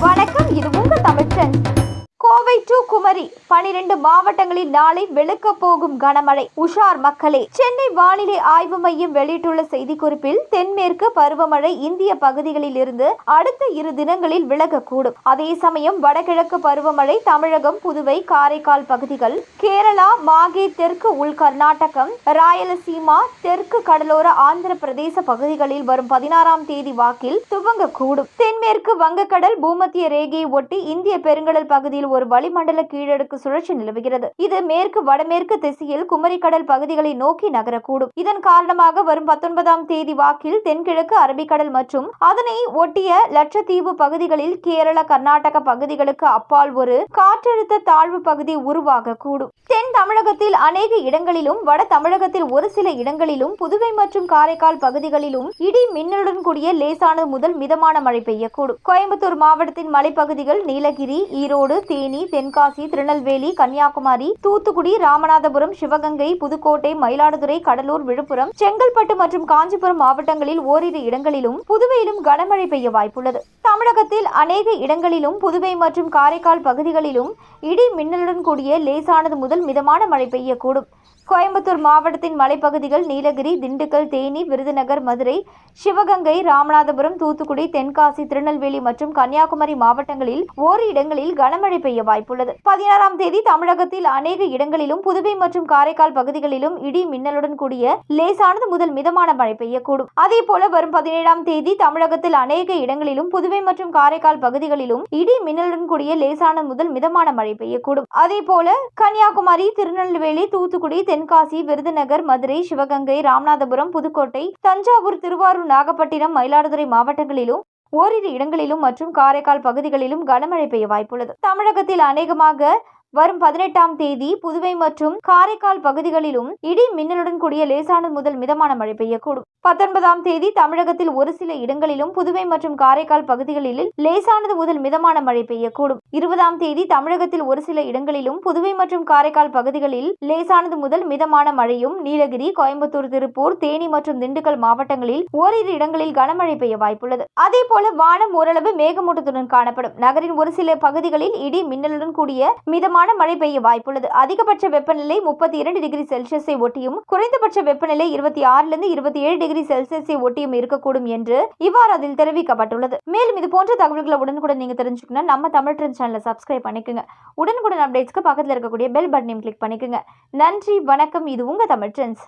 வணக்கம் இது உங்க தமிழ்ச்சன் கோவை டு குமரி பனிரெண்டு மாவட்டங்களில் நாளை வெளுக்க போகும் கனமழை. உஷார் மக்களே சென்னை வானிலை ஆய்வு மையம் வெளியிட்டுள்ள செய்திக்குறிப்பில் தென்மேற்கு பருவமழை இந்திய பகுதிகளில் இருந்து அடுத்த இரு தினங்களில் விலகக்கூடும். அதே சமயம் வடகிழக்கு பருவமழை தமிழகம் புதுவை காரைக்கால் பகுதிகள் கேரளா மாகே தெற்கு உள் கர்நாடகம் ராயலசீமா தெற்கு கடலோர ஆந்திர பிரதேச பகுதிகளில் வரும் பதினாறாம் தேதி வாக்கில் துவங்கக்கூடும். தென்மேற்கு வங்கக்கடல் பூமத்திய ரேகையை ஒட்டி இந்திய பெருங்கடல் பகுதியில் ஒரு வளிமண்டல கீழடுக்கு சுழற்சி நிலவுகிறது. இது மேற்கு வடமேற்கு திசையில் குமரிக்கடல் பகுதிகளை நோக்கி நகரக்கூடும். இதன் காரணமாக வரும் பத்தொன்பதாம் தேதி வாக்கில் தென்கிழக்கு அரபிக்கடல் மற்றும் அதனை ஒட்டிய லட்சத்தீவு பகுதிகளில் கேரள கர்நாடக பகுதிகளுக்கு அப்பால் ஒரு காற்றழுத்த தாழ்வு பகுதி உருவாக கூடும் தென் தமிழகத்தில் அநேக இடங்களிலும் வட தமிழகத்தில் ஒரு சில இடங்களிலும் புதுவை மற்றும் காரைக்கால் பகுதிகளிலும் இடி மின்னலுடன் கூடிய லேசான முதல் மிதமான மழை பெய்யக்கூடும். கோயம்புத்தூர் மாவட்டத்தின் மலைப்பகுதிகள் நீலகிரி ஈரோடு தேனி தென்காசி திருநெல்வேலி கன்னியாகுமரி தூத்துக்குடி ராமநாதபுரம் சிவகங்கை புதுக்கோட்டை மயிலாடுதுறை கடலூர் விழுப்புரம் செங்கல்பட்டு மற்றும் காஞ்சிபுரம் மாவட்டங்களில் ஓரிரு இடங்களிலும் புதுவையிலும் கனமழை பெய்ய வாய்ப்புள்ளது. தமிழகத்தில் அநேக இடங்களிலும் புதுவை மற்றும் காரைக்கால் பகுதிகளிலும் இடி மின்னலுடன் கூடிய லேசானது முதல் மிதமான மழை பெய்யக்கூடும். கோயம்புத்தூர் மாவட்டத்தின் மலைப்பகுதிகள் நீலகிரி திண்டுக்கல் தேனி விருதுநகர் மதுரை சிவகங்கை ராமநாதபுரம் தூத்துக்குடி தென்காசி திருநெல்வேலி மற்றும் கன்னியாகுமரி மாவட்டங்களில் ஓரிரு இடங்களில் கனமழை பெய்ய வாய்ப்புள்ளது. பதினாறாம் தேதி தமிழகத்தில் அநேக இடங்களிலும் புதுவை மற்றும் காரைக்கால் பகுதிகளிலும் இடி மின்னலுடன் கூடிய லேசானது முதல் மிதமான மழை பெய்யக்கூடும். அதே போல வரும் பதினேழாம் தேதி தமிழகத்தில் அநேக இடங்களிலும் புதுவை மற்றும் காரைக்கால் பகுதிகளிலும் இடி மின்னலுடன் கூடிய லேசான முதல் மிதமான மழை பெய்யக்கூடும். அதே போல கன்னியாகுமரி திருநெல்வேலி தூத்துக்குடி தென்காசி விருதுநகர் மதுரை சிவகங்கை ராமநாதபுரம் புதுக்கோட்டை தஞ்சாவூர் திருவாரூர் நாகப்பட்டினம் மயிலாடுதுறை மாவட்டங்களிலும் ஓரிரு இடங்களிலும் மற்றும் காரைக்கால் பகுதிகளிலும் கனமழை பெய்ய வாய்ப்புள்ளது. தமிழகத்தில் அநேகமாக வரும் பதினெட்டாம் தேதி புதுவை மற்றும் காரைக்கால் பகுதிகளிலும் இடி மின்னலுடன் கூடிய லேசானது முதல் மிதமான மழை பெய்யக்கூடும். பத்தொன்பதாம் தேதி தமிழகத்தில் ஒரு சில இடங்களிலும் புதுவை மற்றும் காரைக்கால் பகுதிகளில் லேசானது முதல் மிதமான மழை பெய்யக்கூடும். இருபதாம் தேதி தமிழகத்தில் ஒரு சில இடங்களிலும் புதுவை மற்றும் காரைக்கால் பகுதிகளில் லேசானது முதல் மிதமான மழையும் நீலகிரி கோயம்புத்தூர் திருப்பூர் தேனி மற்றும் திண்டுக்கல் மாவட்டங்களில் ஓரிரு இடங்களில் கனமழை பெய்ய வாய்ப்புள்ளது. அதே போல வானம் ஓரளவு மேகமூட்டத்துடன் காணப்படும். நகரின் ஒரு சில பகுதிகளில் இடி மின்னலுடன் கூடிய மிதமான மழை பெய்ய வாய்ப்புள்ளது. அதிகபட்ச வெப்பநிலை முப்பத்தி இரண்டு டிகிரி செல்சியஸை ஒட்டியும் குறைந்தபட்ச வெப்பநிலை இருபத்தி ஆறிலிருந்து இருபத்தி ஏழு டிகிரி செல்சியஸை ஒட்டியும் இருக்கக்கூடும் என்று இவ்வாறு அதில் தெரிவிக்கப்பட்டுள்ளது. மேலும் இது போன்ற தகவல்களை உடனுக்குடன் நீங்க தெரிஞ்சுக்கணும் நம்ம தமிழ் ட்ரெண்ட் சேனலை சப்ஸ்கிரைப் பண்ணிக்கோங்க. உடனுக்குடன் அப்டேட்ஸ்க்கு பக்கத்தில் இருக்கக்கூடிய பெல் பட்டனையும் கிளிக் பண்ணிக்கோங்க. நன்றி வணக்கம். இது உங்க தமிழ் ட்ரெண்ட்ஸ்